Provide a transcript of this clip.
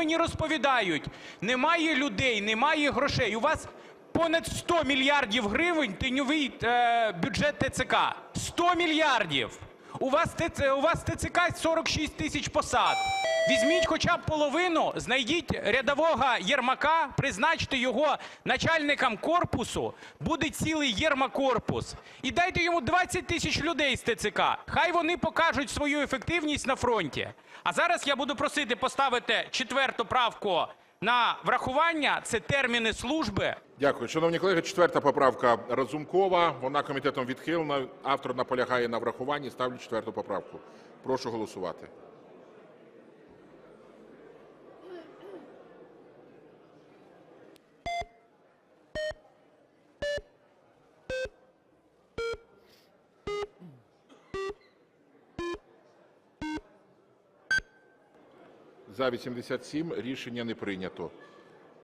мені розповідають? Немає людей, немає грошей. У вас понад 100 мільярдів гривень тіньовий е, бюджет ТЦК. 100 мільярдів! У вас, у вас ТЦК 46 тисяч посад. Візьміть хоча б половину, знайдіть рядового Єрмака, призначте його начальником корпусу, буде цілий Єрмакорпус. І дайте йому 20 тисяч людей з ТЦК. Хай вони покажуть свою ефективність на фронті. А зараз я буду просити поставити четверту правку на врахування. Це терміни служби. Дякую. Шановні колеги, четверта поправка Разумкова. Вона комітетом відхилена. Автор наполягає на врахуванні. Ставлю четверту поправку. Прошу голосувати. За-87 Рішення не прийнято.